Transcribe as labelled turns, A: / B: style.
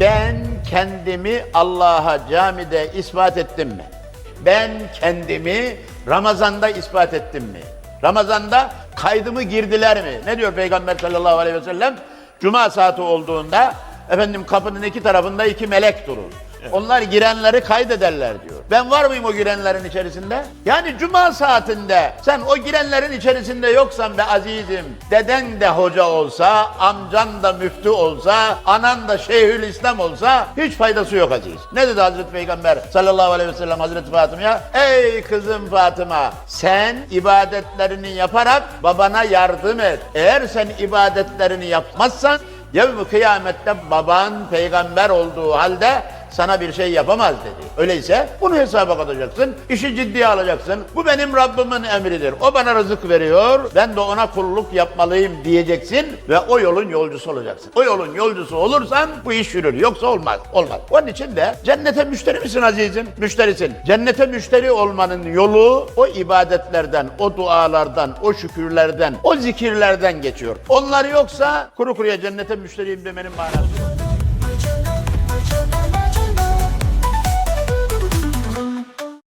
A: Ben kendimi Allah'a camide ispat ettim mi? Ben kendimi Ramazan'da ispat ettim mi? Ramazan'da kaydımı girdiler mi? Ne diyor Peygamber sallallahu aleyhi ve sellem? Cuma saati olduğunda efendim kapının iki tarafında iki melek durur. Onlar girenleri kaydederler diyor. Ben var mıyım o girenlerin içerisinde? Yani cuma saatinde sen o girenlerin içerisinde yoksan be azizim, deden de hoca olsa, amcan da müftü olsa, anan da şeyhül İslam olsa hiç faydası yok aziz. Ne dedi Hazreti Peygamber sallallahu aleyhi ve sellem Hazreti Fatıma'ya? Ey kızım Fatıma sen ibadetlerini yaparak babana yardım et. Eğer sen ibadetlerini yapmazsan Yevmi kıyamette baban peygamber olduğu halde sana bir şey yapamaz dedi. Öyleyse bunu hesaba katacaksın, işi ciddiye alacaksın. Bu benim Rabbimin emridir. O bana rızık veriyor, ben de ona kulluk yapmalıyım diyeceksin ve o yolun yolcusu olacaksın. O yolun yolcusu olursan bu iş yürür. Yoksa olmaz, olmaz. Onun için de cennete müşteri misin azizim? Müşterisin. Cennete müşteri olmanın yolu o ibadetlerden, o dualardan, o şükürlerden, o zikirlerden geçiyor. Onlar yoksa kuru kuruya cennete müşteriyim demenin manası yok.